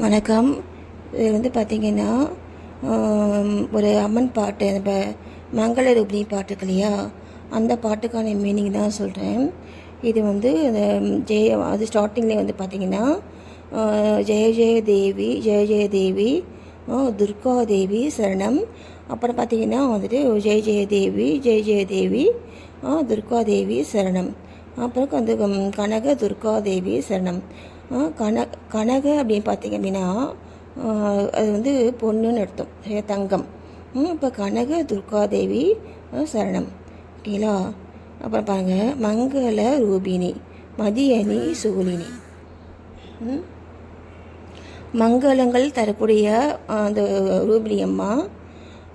வணக்கம். இது வந்து பார்த்திங்கன்னா ஒரு அம்மன் பாட்டு இப்போ மங்கள ரூபினி பாட்டு இருக்கு இல்லையா? அந்த பாட்டுக்கான மீனிங் தான் சொல்கிறேன் இது வந்து ஜெய அது ஸ்டார்டிங்லேயே வந்து பார்த்திங்கன்னா ஜெய ஜெய தேவி ஜெய ஜெய தேவி ஆ, துர்கா தேவி சரணம். அப்புறம் பார்த்திங்கன்னா வந்துட்டு ஜெய ஜெய தேவி ஜெய ஜெய தேவி ஆ, துர்கா தேவி சரணம். அப்புறம் வந்து கனக துர்கா தேவி சரணம். கன கனக அப்படின்னு பார்த்தீங்க அப்படின்னா அது வந்து பொண்ணுன்னு அர்த்தம். தங்கம். இப்போ கனக துர்காதேவி சரணம். ஓகேங்களா? அப்புறம் பாருங்கள் மங்கள ரூபினி மதியனி சூலினி. ம்? மங்களங்கள் தரக்கூடிய அந்த ரூபினி அம்மா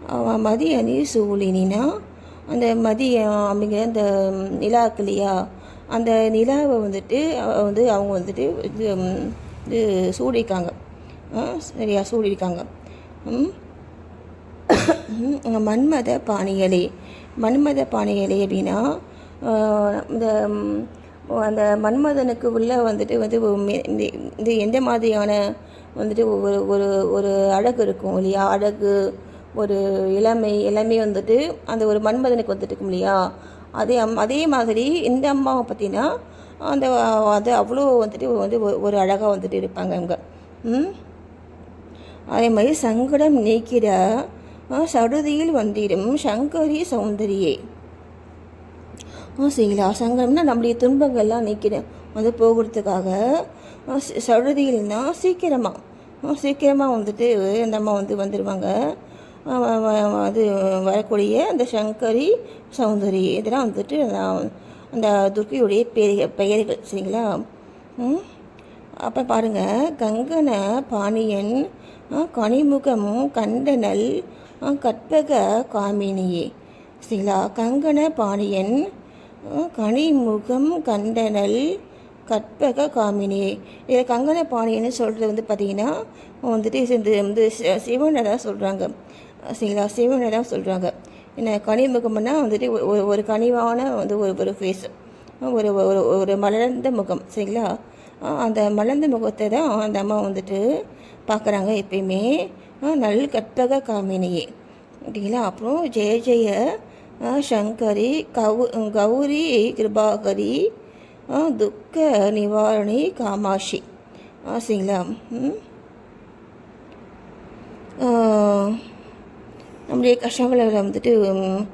மதியனி மதிய அணி அந்த மதிய அப்படிங்கிற அந்த நிலாக்கு இல்லையா? அந்த நிலாவை வந்துட்டு வந்து அவங்க வந்துட்டு இது இது சூடிருக்காங்க. சரியா சூடிருக்காங்க. மன்மத பாணியலை மன்மத பாணியலை அப்படின்னா இந்த அந்த மன்மதனுக்கு உள்ள வந்துட்டு வந்து இந்த இது எந்த மாதிரியான வந்துட்டு ஒரு ஒரு ஒரு அழகு இருக்கும் இல்லையா? அழகு ஒரு இளமை எல்லாமே வந்துட்டு அந்த ஒரு மன்மதனுக்கு வந்துட்டு இருக்கும் இல்லையா? அதே அம் அதே மாதிரி இந்த அம்மாவை பார்த்தீங்கன்னா அந்த அது அவ்வளோ வந்துட்டு வந்து ஒரு- அழகாக வந்துட்டு இருப்பாங்க அவங்க ம்? அதே மாதிரி சங்கடம் நீக்கிட சடுதியில் வந்திடும் சங்கரி சௌந்தரியே. ஆ சரிங்களா? சங்கடம்னா நம்முடைய துன்பங்கள்லாம் நீக்கிட வந்து போகிறதுக்காக சடுதியில்னா சீக்கிரமாக சீக்கிரமாக வந்துட்டு இந்த அம்மா வந்து வந்துடுவாங்க அது வரக்கூடிய அந்த சங்கரி சௌந்தரி இதெல்லாம் வந்துட்டு அந்த- அந்த துர்க்கையுடைய பெயர் பெயர்கள் சரிங்களா? அப்போ பாருங்கள் கங்கன பாணியன் கனிமுகம் கண்டனல் கற்பக காமினியே சரிங்களா? கங்கன பாணியன் கனிமுகம் கண்டனல் கற்பக காமினியே. இதில் கங்கன பாணியன்னு சொல்கிறது வந்து பார்த்திங்கன்னா வந்துட்டு இந்த வந்து சிவனை தான் சொல்கிறாங்க சரிங்களா சிவனை தான் சொல்கிறாங்க என்ன கனிமுகம்னா வந்துட்டு ஒரு- ஒரு கனிவான வந்து ஒரு ஒரு ஃபேஸ் ஒரு ஒரு ஒரு மலர்ந்த முகம் சரிங்களா? அந்த மலர்ந்த முகத்தை தான் அந்த அம்மா வந்துட்டு பார்க்குறாங்க எப்பயுமே. நல் கற்பக காமினியே ஓகேங்களா அப்புறம் ஜெய ஜெய சங்கரி கௌ கௌரி கிருபாகரி துக்க நிவாரணி காமாட்சி ஆ சரிங்களா? நம்முடைய கஷ்டங்களை வந்துட்டு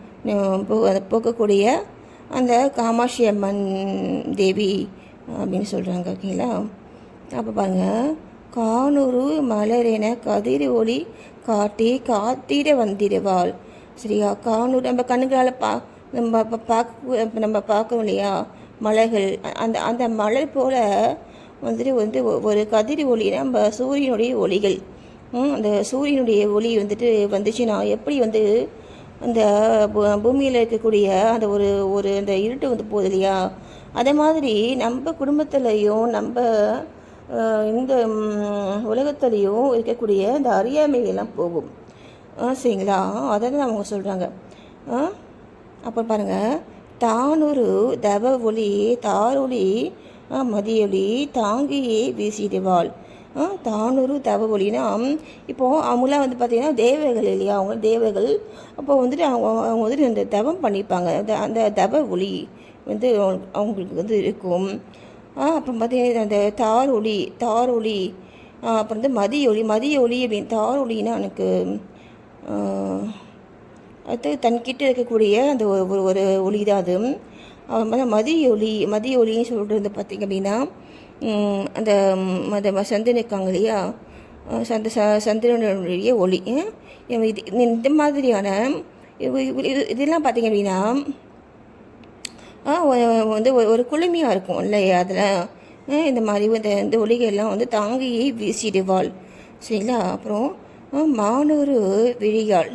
போ- அதை போக்கக்கூடிய அந்த காமாட்சி அம்மன் தேவி அப்படின்னு சொல்கிறாங்க ஓகேங்களா? அப்போ பாருங்கள் கானூரு மலரென கதிர் ஒளி காட்டி காத்திட வந்திடுவாள். சரியா? கானூர் நம்ம கண்ணுகளால் பா நம்ம பார்க்க நம்ம பார்க்குறோம் இல்லையா? மலைகள் அந்த அந்த மலர் போல் வந்துட்டு வந்து ஒரு கதிர் ஒளி நம்ம சூரியனுடைய ஒளிகள். அந்த சூரியனுடைய ஒளி வந்துட்டு வந்துச்சுன்னா எப்படி வந்து அந்த பூமியில் இருக்கக்கூடிய அந்த ஒரு ஒரு அந்த இருட்டு வந்து போகுது இல்லையா? அதே மாதிரி நம்ம குடும்பத்துலேயும் நம்ம இந்த உலகத்துலேயும் இருக்கக்கூடிய அந்த அறியாமையெல்லாம் போகும். ஆ சரிங்களா? அதை தான் அவங்க சொல்கிறாங்க ஆ அப்புறம் பாருங்கள் தானொரு தவ ஒளி தாரொளி மதியொளி தாங்கியே வீசிடுவாள் தானூறு தவ ஒளினா இப்போது அவங்களாம் வந்து பார்த்திங்கன்னா தேவர்கள் இல்லையா? அவங்க தேவர்கள். அப்போ வந்துட்டு அவங்க அவங்க வந்துட்டு அந்த தவம் பண்ணிப்பாங்க. அந்த அந்த தவ ஒளி வந்து அவங்களுக்கு வந்து இருக்கும். அப்புறம் பார்த்தீங்கன்னா அந்த தார் ஒளி தார் ஒளி அப்புறம் வந்து மதிய ஒளி மதிய ஒளி அப்படின்னு தார் ஒளின்னா எனக்கு அடுத்து தன்கிட்ட இருக்கக்கூடிய அந்த ஒரு ஒரு ஒரு ஒளி தான் அது அவன் மதிய ஒளி மதிய ஒளின்னு சொல்கிறது வந்து பார்த்திங்க அப்படின்னா அந்த ம், அந்த சந்திரன் இருக்காங்க இல்லையா சந்த ச சந்திரனுடைய ஒளி. இது இந்த மாதிரியான இது- இதெல்லாம் பார்த்திங்க அப்படின்னா வந்து ஒரு குளுமையாக இருக்கும் இல்லையா அதில்? இந்த மாதிரி இந்த இந்த ஒளிகள்லாம் வந்து தாங்கியே வீசிடுவாள். சரிங்களா? அப்புறம் மானூறு விழியாள்.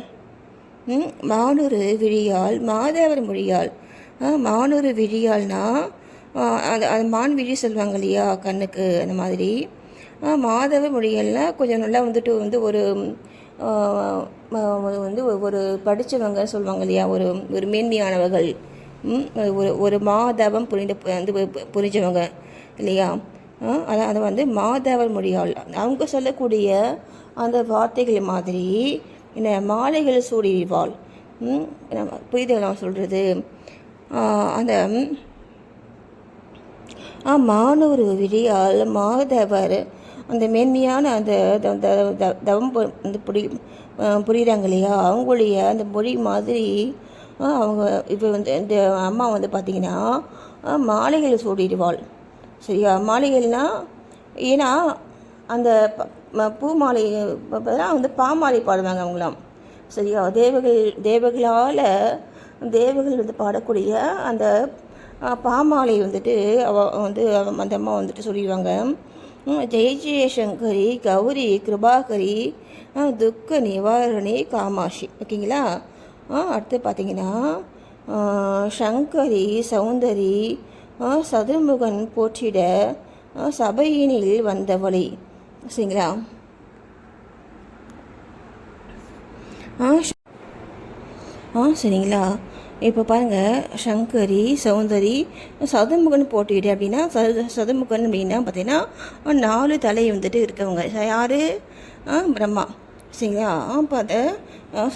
ம், மானூறு விழியாள் மாதவர் மொழியாள் ஆ, மானூறு விழியாள்னா அது அது மான் விழி சொல்லுவாங்க இல்லையா கண்ணுக்கு அந்த மாதிரி. மாதவ மொழிகளில் கொஞ்சம் நல்லா வந்துட்டு வந்து ஒரு வந்து ஒரு- படித்தவங்க சொல்லுவாங்க இல்லையா ஒரு ஒரு மேன்மையானவர்கள். ஒரு ஒரு மாதவம் புரிந்த வந்து புரிஞ்சவங்க இல்லையா. அதை அதை வந்து மாதவர் மொழியால். அவங்க சொல்லக்கூடிய அந்த வார்த்தைகள் மாதிரி என்ன மாலைகள் சூடிவாள். புரியுது சொல்கிறது அந்த ஆ மானூர் விழியால் மாதவர். அந்த மேன்மையான அந்த த- த- தவம் பு- வந்து புரி புரியுறாங்க இல்லையா அவங்களுடைய அந்த மொழி மாதிரி அவங்க இப்போ வந்து இந்த அம்மா வந்து பார்த்திங்கன்னா மாலைகள் சூடிடுவாள். சரியா? மாலைகள்னால் ஏன்னா அந்த ப- பூ மாலை வந்து பாமாலை பாடுவாங்க அவங்களாம். சரியா? தேவகள் தேவகளால் தேவகள் வந்து பாடக்கூடிய அந்த பாமாலை வந்துட்டு அவ வந்து அந்த அம்மா வந்துட்டு சொல்லிடுவாங்க. ஜெய ஜெயசங்கரி கௌரி கிருபாகரி துக்க நிவாரணி காமாட்சி. ஓகேங்களா? அடுத்து பார்த்தீங்கன்னா சங்கரி சௌந்தரி சதுர்முகன் போற்றிட சபையினில் சபையினில் வழி சரிங்களா? ஆ சரிங்களா? இப்போ பாருங்கள் சங்கரி சௌந்தரி சதுமுகன் போட்டியிடு அப்படின்னா சது சதுமுகன் அப்படின்னா பார்த்தீங்கன்னா நாலு தலை வந்துட்டு இருக்கவங்க. யார்? பிரம்மா. சரிங்களா? அப்போ அதை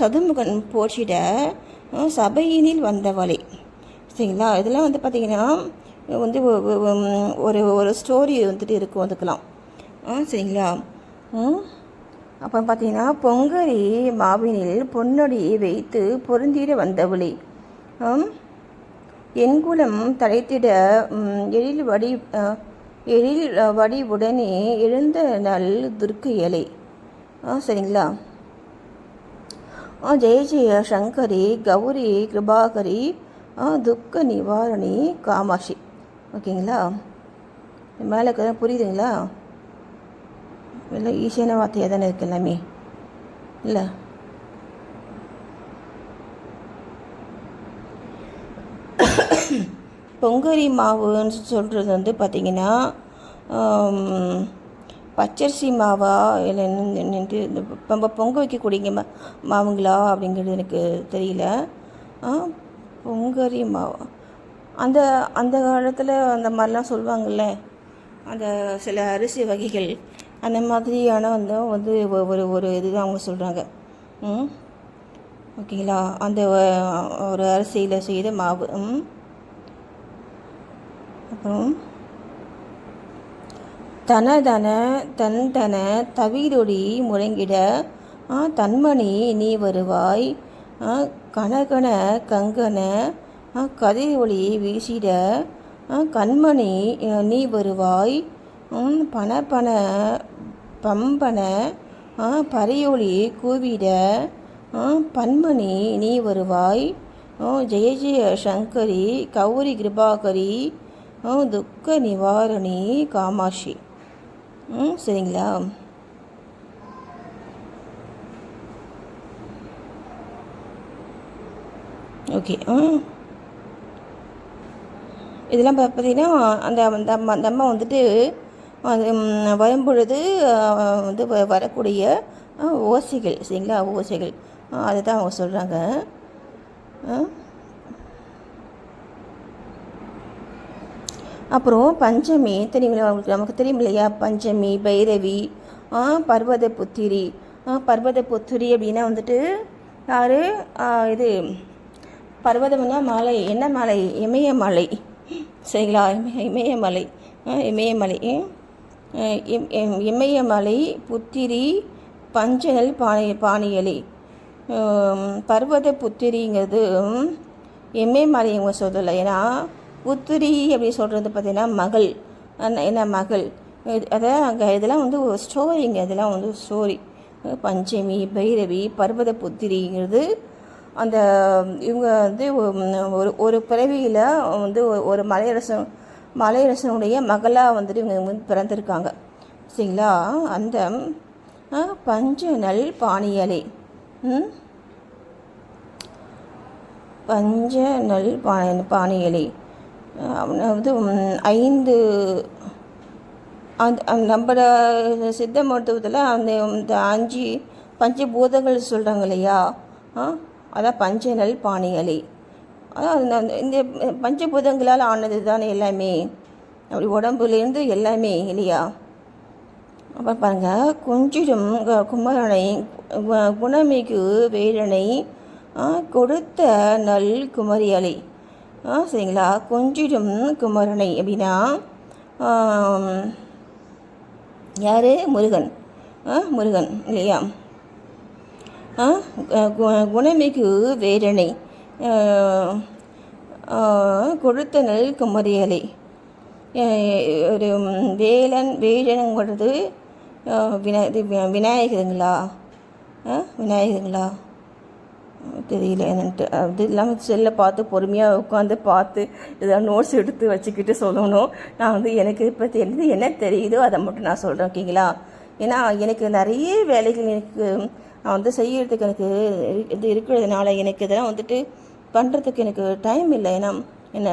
சதுமுகன் போற்றிட சபையினில் சபையினில் வந்தவளை. சரிங்களா? இதெல்லாம் வந்து பார்த்திங்கன்னா வந்து ஒரு ஒரு ஸ்டோரி வந்துட்டு இருக்கும் அதுக்கெல்லாம். ஆ சரிங்களா? ம்? அப்புறம் பார்த்தீங்கன்னா பொங்கரி மாவினில் பொன்னொடி வைத்து பொருந்திட வந்தவளி. எண்குலம் தலைத்திட எழில் வடி எழில் வடிவுடனே எழுந்த நல் துர்க்கையலை. ஆ சரிங்களா? ஆ ஜெய ஜெய சங்கரி கௌரி கிருபாகரி ஆ துக்க நிவாரணி காமாட்சி. ஓகேங்களா? மேலே புரியுதுங்களா? எல்லாம் ஈஸியான வார்த்தையாக தானே இருக்கு எல்லாமே இல்லை பொங்கரி மாவுன்னு சொல்கிறது வந்து பார்த்திங்கன்னா பச்சரிசி மாவா இல்லை நின்று இந்த நம்ம பொங்க வைக்கக்கூடிய மா மாவுங்களா அப்படிங்கிறது எனக்கு தெரியல ஆ, பொங்கரி மாவா அந்த அந்த காலத்தில் அந்த மாதிரிலாம் சொல்லுவாங்கள்ல அந்த சில அரிசி வகைகள் அந்த மாதிரியான வந்து வந்து ஒரு ஒரு இதுதான் அவங்க சொல்கிறாங்க ம்? ஓகேங்களா? அந்த ஒரு அரிசியில் செய்த மாவு. ம்? அப்புறம் தனதன தன் தன தவிரொடி முழங்கிட தன்மணி நீ வருவாய் கனகன கங்கன ஆ, கதிர் ஒளி வீசிட கண்மணி நீ வருவாய் ம், பன பம்பன பறையொளி கூவிட பன்மணி நீ வருவாய் ஜெய ஜெய சங்கரி கௌரி கிருபாகரி துக்க நிவாரணி காமாட்சி. ம் சரிங்களா? ஓகே இதெல்லாம் பார்த்தீங்கன்னா அந்த அந்த அம்மா அந்த அம்மா வந்துட்டு வரும்பொழுது வந்து வ- வரக்கூடிய ஓசைகள் சரிங்களா? ஓசைகள். அதை தான் அவங்க சொல்கிறாங்க அப்புறம் பஞ்சமி தெரியுங்களா அவங்களுக்கு நமக்கு தெரியும் இல்லையா? பஞ்சமி பைரவி பர்வத புத்திரி. பர்வத புத்திரி அப்படின்னா வந்துட்டு யார்? இது பர்வதம்னா மலை. என்ன மலை? இமயமலை. சரிங்களா? இமய இமயமலை. இமயமலை. இமயமலை புத்திரி பஞ்சநல் பாணி பாணியலி பர்வத புத்திரிங்கிறது இமயமலை இவங்க சொல்லலை ஏன்னா புத்திரி அப்படி சொல்கிறது பார்த்திங்கன்னா மகள். என்ன மகள்? அதான் அங்கே இதெல்லாம் வந்து ஒரு ஸ்டோரிங்க இதெல்லாம் வந்து ஸ்டோரி பஞ்சமி பைரவி பர்வத புத்திரிங்கிறது அந்த இவங்க வந்து ஒரு ஒரு பிறவியில் வந்து ஒரு- ஒரு மலையரசன் மலையரசனுடைய மகளாக வந்துட்டு இவங்க வந்து பிறந்திருக்காங்க. சரிங்களா? அந்த பஞ்ச நல் பாணியலை. பஞ்ச நல் பா பாணியலை. அதாவது ஐந்து அந்த நம்மளோட சித்த மருத்துவத்தில் அந்த இந்த அஞ்சு பஞ்சபூதங்கள் சொல்கிறாங்க இல்லையா? அதான் அதான் பஞ்சநல் பாணியலை. ஆனால் அந்த- இந்த பஞ்சபூதங்களால் ஆனது தானே எல்லாமே. அப்படி உடம்புலேருந்து எல்லாமே இல்லையா? அப்புறம் பாருங்கள் கொஞ்சிடும் குமரனை கு- குணமிகு வேலனை ஆ, கொடுத்த நல் குமரியலை. ஆ சரிங்களா? கொஞ்சிடும் குமரனை அப்படின்னா யார்? முருகன். ஆ முருகன் இல்லையா? ஆ கு- குணமிகு வேடனை கொடுத்த நெல் குமரியலை ஒரு வேலன் வேலனுங்கிறது அஹ் வினா இது விநாயகருங்களா? விநாயகருங்களா? தெரியல என்னன்ட்டு. அது இல்லாமல் செல்லை பார்த்து பொறுமையாக உட்காந்து பார்த்து ஏதாவது நோட்ஸ் எடுத்து வச்சுக்கிட்டு சொல்லணும். நான் வந்து எனக்கு இப்போ தெரிஞ்சு என்ன தெரியுதோ அதை மட்டும் நான் சொல்கிறேன் ஓகேங்களா ஏன்னா எனக்கு நிறைய வேலைகள் எனக்கு நான் வந்து செய்யறதுக்கு எனக்கு இது இருக்கிறதுனால எனக்கு இதெல்லாம் வந்துட்டு பண்ணுறதுக்கு எனக்கு டைம் இல்லை. ஏன்னா என்ன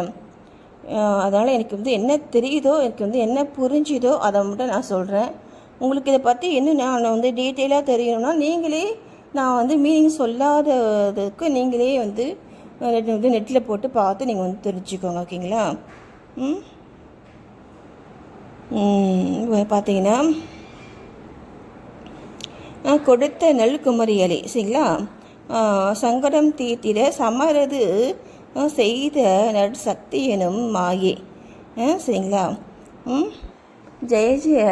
அதனால் எனக்கு வந்து என்ன தெரியுதோ எனக்கு வந்து என்ன புரிஞ்சுதோ அதை மட்டும் நான் சொல்கிறேன் உங்களுக்கு இதை பற்றி இன்னும் நான் வந்து டீட்டெயிலாக தெரியணும்னா நீங்களே நான் வந்து மீனிங் சொல்லாததுக்கு நீங்களே வந்து வந்து நெட்டில் போட்டு பார்த்து நீங்கள் வந்து தெரிஞ்சுக்கோங்க ஓகேங்களா? ம்? பார்த்தீங்கன்னா கொடுத்த நெல் குமரியலை சரிங்களா சங்கடம் தீர்த்திட சமரது செய்த நற்சக்தி எனும் மாயே. ஆ, சரிங்களா? ம்? ஜெய ஜெய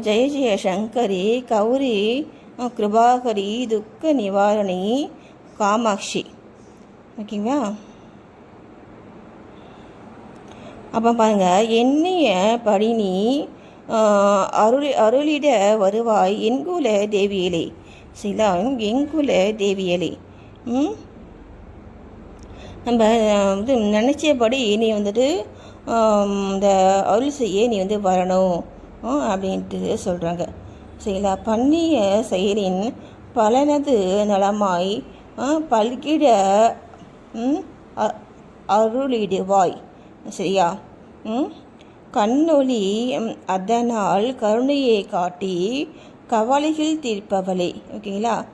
ஜெய ஜெய சங்கரி கௌரி கிருபாகரி துக்க நிவாரணி காமாட்சி. ஓகேங்களா? அப்போ பாருங்கள் என்னைய படி நீ அருள் அருளிட வருவாய் என்குல தேவியலே. சரிங்களா எங்குல தேவியலே. ம்? நம்ம வந்து இது நினச்சபடி நீ வந்துட்டு இந்த அருள் செய்ய நீ வந்து வரணும். அப்படின்ட்டு சொல்கிறாங்க சரிங்களா பண்ணிய செயலின் பலனது நலமாய் ஆ, பல்கிட ம், அ- அருளிடுவாய். சரியா? ம்? கண்ணொளி அதனால் கருணையை காட்டி கவலைகள் தீர்ப்பவளே. ஓகேங்களா?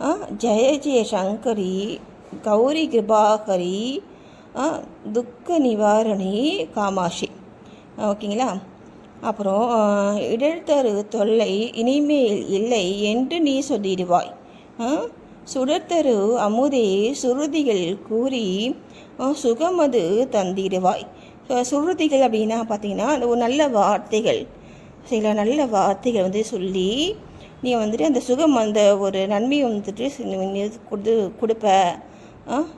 ஆ, ஜெய ஜெய சங்கரி கௌரி கிருபாகரி ஆ, துக்க நிவாரணி காமாட்சி. ஓகேங்களா? அப்புறம் இடர்தரு தொல்லை இனிமேல் இல்லை என்று நீ சொல்லிடுவாய். ஆ, சுடர்தரு அமுதே சுருதிகள் கூறி சுகமது தந்திடுவாய். சுருதிகள் அப்படின்னா பார்த்தீங்கன்னா அந்த ஒரு நல்ல வார்த்தைகள். சில நல்ல வார்த்தைகள் வந்து சொல்லி நீ வந்துட்டு அந்த சுகம் அந்த ஒரு நன்மையை வந்துட்டு கொடுத்து கொடு கொடுப்ப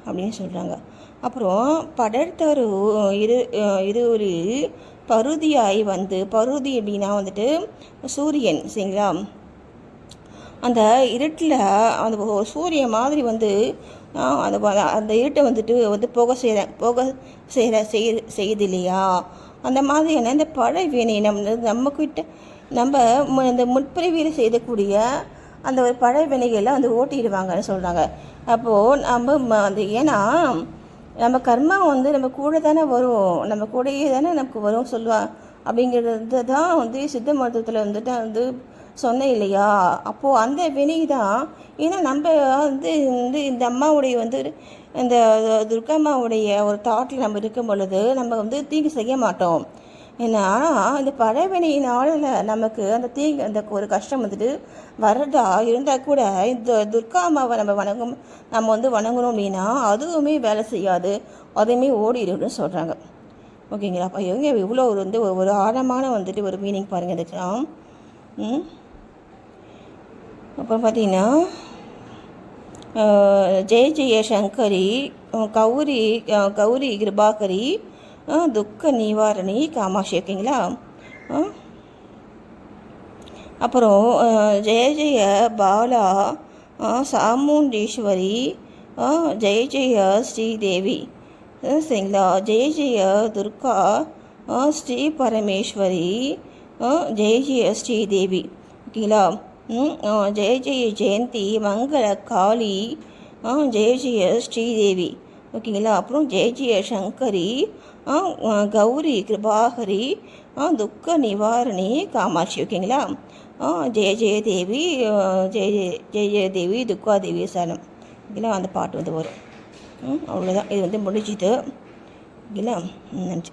அப்படின்னு சொல்கிறாங்க அப்புறம் படர்த்தரு இரு இருவரில் பருதியாய் வந்து பருதி அப்படின்னா வந்துட்டு சூரியன் சரிங்களா? அந்த இருட்டில் அந்த ஒரு சூரியன் மாதிரி வந்து அந்த அந்த இருட்டை வந்துட்டு வந்து போக செய்கிற போக செய்கிற செய் செய்யுது இல்லையா அந்த மாதிரியான இந்த பழைய வினை நம்ம நம்மக்கிட்ட நம்ம மு- இந்த முற்பிறவியில் செய்யக்கூடிய அந்த ஒரு பழைய வினைகளை வந்து ஓட்டிடுவாங்கன்னு சொல்கிறாங்க அப்போது நம்ம ம- அந்த ஏன்னா நம்ம கர்மா வந்து நம்ம கூட தானே வரும். நம்ம கூடயே தானே நமக்கு வரும் சொல்லுவா. அப்படிங்கிறது தான் வந்து சித்த மருத்துவத்தில் வந்துட்டு வந்து சொன்னேன் இல்லையா அப்போது அந்த வினை தான் ஏன்னா நம்ம வந்து வந்து இந்த அம்மாவுடைய வந்து இந்த துர்காம்மாவுடைய ஒரு தாட்டில் நம்ம இருக்கும் பொழுது நம்ம வந்து தீங்கு செய்ய மாட்டோம். ஏன்னா ஆனால் இந்த பழவினையினால நமக்கு அந்த தீங்கு அந்த ஒரு கஷ்டம் வந்துட்டு வரதா இருந்தால் கூட இந்த துர்கா அம்மாவை நம்ம வணங்கும் நம்ம வந்து வணங்கணும் அப்படின்னா அதுவுமே வேலை செய்யாது. அதுவுமே ஓடிடுன்னு சொல்கிறாங்க ஓகேங்களா? அப்போ எங்க இவ்வளோ ஒரு வந்து ஒரு- ஒரு ஆழமான வந்துட்டு ஒரு மீனிங் பாருங்கள் இதுக்கெல்லாம் ம்? அப்புறம் பார்த்தீங்கன்னா ஜெய ஜெய சங்கரி கௌரி கௌரி கிருபாகரி துக்க நிவாரணி காமாட்சி ஓகேங்களா? அப்புறம் ஜெய ஜெய பாலா சாமுண்டீஸ்வரி ஜெய ஜெய ஸ்ரீதேவி சரிங்களா? ஜெய ஜெய துர்கா ஸ்ரீ பரமேஸ்வரி ஜெய ஜெய ஸ்ரீதேவி ஓகேங்களா? ஜெய ஜெய ஜெயந்தி மங்கள காளி. ஜெய ஜெய ஸ்ரீதேவி. ஓகேங்களா? அப்புறம் ஜெய ஜெய சங்கரி. கௌரி கிருபாகரி. துக்க நிவாரணி காமாட்சி. ஓகேங்களா? ஜெய ஜெயதேவி ஜெய ஜெய ஜெய ஜெய தேவி துக்கா தேவி ஓகேங்களா? அந்த பாட்டு வந்து வரும். ம், அவ்வளோதான் இது வந்து முடிஞ்சுது. ஓகேங்களா? நன்றி.